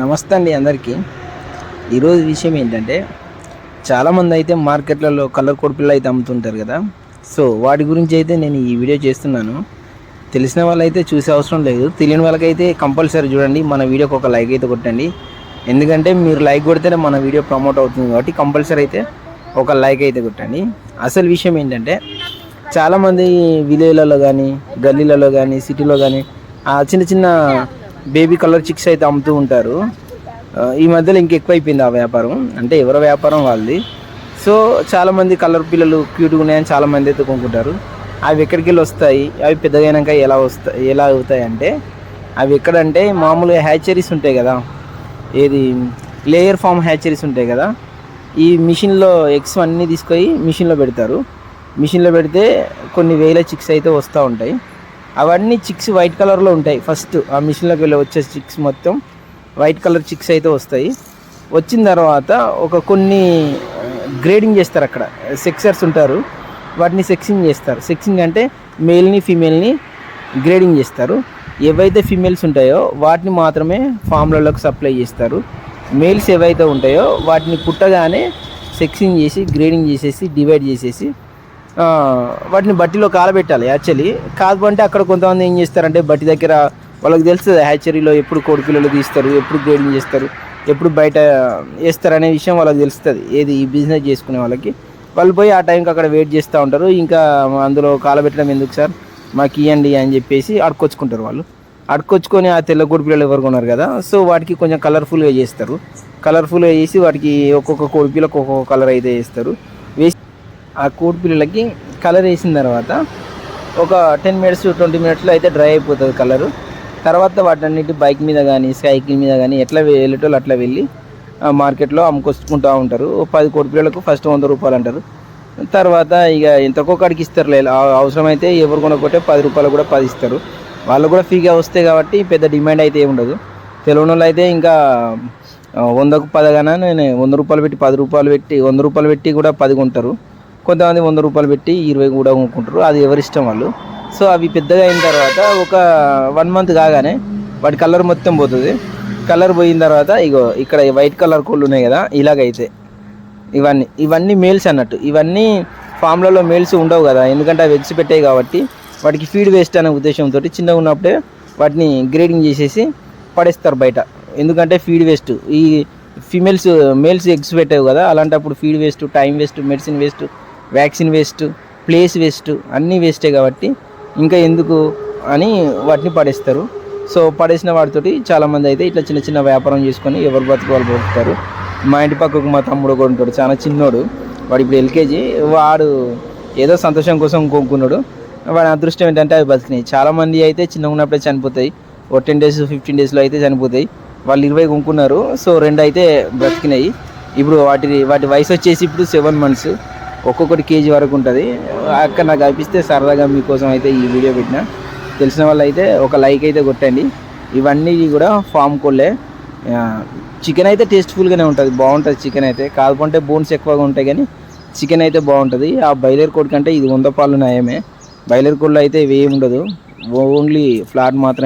నమస్తే అండి అందరికీ. ఈరోజు విషయం ఏంటంటే చాలామంది అయితే మార్కెట్లలో కలర్ కోడ్ పిల్ల అయితే అమ్ముతుంటారు కదా. సో వాటి గురించి అయితే నేను ఈ వీడియో చేస్తున్నాను. తెలిసిన వాళ్ళైతే చూసే అవసరం లేదు. తెలియని వాళ్ళకైతే కంపల్సరీ చూడండి. మన వీడియోకి ఒక లైక్ అయితే కొట్టండి. ఎందుకంటే మీరు లైక్ కొడితేనే మన వీడియో ప్రమోట్ అవుతుంది కాబట్టి కంపల్సరీ అయితే ఒక లైక్ అయితే కొట్టండి. అసలు విషయం ఏంటంటే చాలామంది విలేజ్లలో కానీ గల్లీలలో కానీ సిటీలో కానీ ఆ చిన్న చిన్న బేబీ కలర్ చిక్స్ అయితే అమ్ముతూ ఉంటారు. ఈ మధ్యలో ఇంకెక్కువైపోయింది ఆ వ్యాపారం. అంటే ఎవరో వ్యాపారం వాళ్ళది. సో చాలామంది కలర్ పిల్లలు క్యూట్గా ఉన్నాయని చాలామంది అయితే కొనుక్కుంటారు. అవి ఎక్కడికి వెళ్ళి వస్తాయి? అవి పెద్దగైనాక ఎలా వస్తాయి ఎలా అవుతాయి అంటే అవి ఎక్కడంటే మామూలుగా హ్యాచరీస్ ఉంటాయి కదా. ఏది? లేయర్ ఫామ్ హ్యాచరీస్ ఉంటాయి కదా. ఈ మిషన్లో ఎగ్స్ అన్నీ తీసుకొని మిషన్లో పెడతారు. మిషన్లో పెడితే కొన్ని వేల చిక్స్ అయితే వస్తూ ఉంటాయి. అవన్నీ చిక్స్ వైట్ కలర్లో ఉంటాయి. ఫస్ట్ ఆ మిషన్లోకి వెళ్ళి వచ్చే చిక్స్ మొత్తం వైట్ కలర్ చిక్స్ అయితే వస్తాయి. వచ్చిన తర్వాత ఒక కొన్ని uh, గ్రేడింగ్ చేస్తారు అక్కడ. సెక్సర్స్ ఉంటారు. వాటిని సెక్సింగ్ చేస్తారు. సెక్సింగ్ అంటే మేల్ని ఫీమేల్ని గ్రేడింగ్ చేస్తారు. ఏవైతే ఫీమేల్స్ ఉంటాయో వాటిని మాత్రమే ఫామ్లలోకి సప్లై చేస్తారు. మేల్స్ ఏవైతే ఉంటాయో వాటిని పుట్టగానే సెక్సింగ్ చేసి గ్రేడింగ్ చేసేసి డివైడ్ చేసేసి వాటిని బట్టిలో కాలబెట్టాలి యాక్చువల్లీ. కాదు అంటే అక్కడ కొంతమంది ఏం చేస్తారంటే బట్టి దగ్గర వాళ్ళకి తెలుస్తుంది హ్యాచరీలో ఎప్పుడు కోడి పిల్లలు తీస్తారు ఎప్పుడు గ్రేడింగ్ చేస్తారు ఎప్పుడు బయట వేస్తారు అనే విషయం వాళ్ళకి తెలుస్తుంది. ఏది ఈ బిజినెస్ చేసుకునే వాళ్ళకి. వాళ్ళు పోయి ఆ టైంకి అక్కడ వెయిట్ చేస్తూ ఉంటారు. ఇంకా అందులో కాలబెట్టడం ఎందుకు సార్? మాకు ఇవ్వండి అని చెప్పేసి అడుకొచ్చుకుంటారు వాళ్ళు. అడుకొచ్చుకొని ఆ తెల్ల కోడి పిల్లలు ఎవరు కొన్నారు కదా? సో వాటికి కొంచెం కలర్ఫుల్గా చేస్తారు. కలర్ఫుల్గా చేసి వాటికి ఒక్కొక్క కోడి పిల్లకు ఒక్కొక్క కలర్ అయితే వేస్తారు వేసి ఆ కోడి పిల్లలకి కలర్ వేసిన తర్వాత ఒక టెన్ మినిట్స్ ట్వంటీ మినిట్స్లో అయితే డ్రై అయిపోతుంది కలరు తర్వాత వాటన్నిటి బైక్ మీద కానీ సైకిల్ మీద కానీ ఎట్లా వెళ్ళేటోళ్ళు అట్లా వెళ్ళి ఆ మార్కెట్లో అమ్ముకొచ్చుకుంటూ ఉంటారు. పది కోడి పిల్లలకు ఫస్ట్ వంద రూపాయలు అంటారు. తర్వాత ఇక ఎంతకో కాడికి ఇస్తారు అవసరమైతే ఎవరు కొనకపోతే పది రూపాయలు కూడా పది ఇస్తారు. వాళ్ళు కూడా ఫ్రీగా వస్తాయి కాబట్టి పెద్ద డిమాండ్ అయితే ఏమి ఉండదు. తెలియని వాళ్ళు అయితే ఇంకా వందకు పదగానే నేను వంద రూపాయలు పెట్టి పది రూపాయలు పెట్టి వంద రూపాయలు పెట్టి కూడా పది కొంటారు. కొంతమంది వంద రూపాయలు పెట్టి ఇరవై కూడా కొనుక్కుంటారు. అది ఎవరి ఇష్టం వాళ్ళు. సో అవి పెద్దగా అయిన తర్వాత ఒక వన్ మంత్ కాగానే వాటి కలర్ మొత్తం పోతుంది. కలర్ పోయిన తర్వాత ఇగో ఇక్కడ వైట్ కలర్ కోళ్ళు ఉన్నాయి కదా ఇలాగైతే. ఇవన్నీ ఇవన్నీ మేల్స్ అన్నట్టు. ఇవన్నీ ఫామ్లలో మేల్స్ ఉండవు కదా. ఎందుకంటే అవి ఎగ్స్ పెట్టాయి కాబట్టి వాటికి ఫీడ్ వేస్ట్ అనే ఉద్దేశంతో చిన్నగా ఉన్నప్పుడే వాటిని గ్రేడింగ్ చేసేసి పడేస్తారు బయట. ఎందుకంటే ఫీడ్ వేస్ట్ ఈ ఫీమేల్స్ మేల్స్ ఎగ్స్ పెట్టావు కదా అలాంటప్పుడు feed waste time waste medicine waste vaccine waste place waste అన్నీ వేస్టే కాబట్టి ఇంకా ఎందుకు అని వాటిని పడేస్తారు. సో పడేసిన వాటితోటి చాలామంది అయితే ఇట్లా చిన్న చిన్న వ్యాపారం చేసుకొని ఎవరు బతుకోవాలి బతుకుతారు. మా ఇంటి పక్కకు మా తమ్ముడు కూడా ఉంటాడు చాలా చిన్నోడు. వాడు ఇప్పుడు ఎల్కేజీ వాడు ఏదో సంతోషం కోసం కొనుక్కున్నాడు. వాడి అదృష్టం ఏంటంటే అవి బతికినాయి. చాలామంది అయితే చిన్నగా ఉన్నప్పుడే చనిపోతాయి. ఓ టెన్ డేస్ ఫిఫ్టీన్ డేస్లో అయితే చనిపోతాయి. వాళ్ళు ఇరవై కొనుక్కున్నారు. సో రెండు అయితే బ్రతికినాయి ఇప్పుడు వాటి వాటి వయసు వచ్చేసి ఇప్పుడు సెవెన్ మంత్స్. ఒక్కొక్కటి కేజీ వరకు ఉంటుంది. అక్కడ నాకు అనిపిస్తే సరదాగా మీకోసం అయితే ఈ వీడియో పెట్టిన. తెలిసిన వాళ్ళు అయితే ఒక లైక్ అయితే కొట్టండి. ఇవన్నీ కూడా ఫామ్ కోళ్ళే. చికెన్ అయితే టేస్ట్ఫుల్గానే ఉంటుంది. బాగుంటుంది చికెన్ అయితే. కాకపోతే బోన్స్ ఎక్కువగా ఉంటాయి కానీ చికెన్ అయితే బాగుంటుంది. ఆ బయలర్ కోడి కంటే ఇది వంద పాలు నయమే బయలర్ కోళ్ళు అయితే ఇవి ఉండదు ఓన్లీ ఫ్లాట్ మాత్రమే.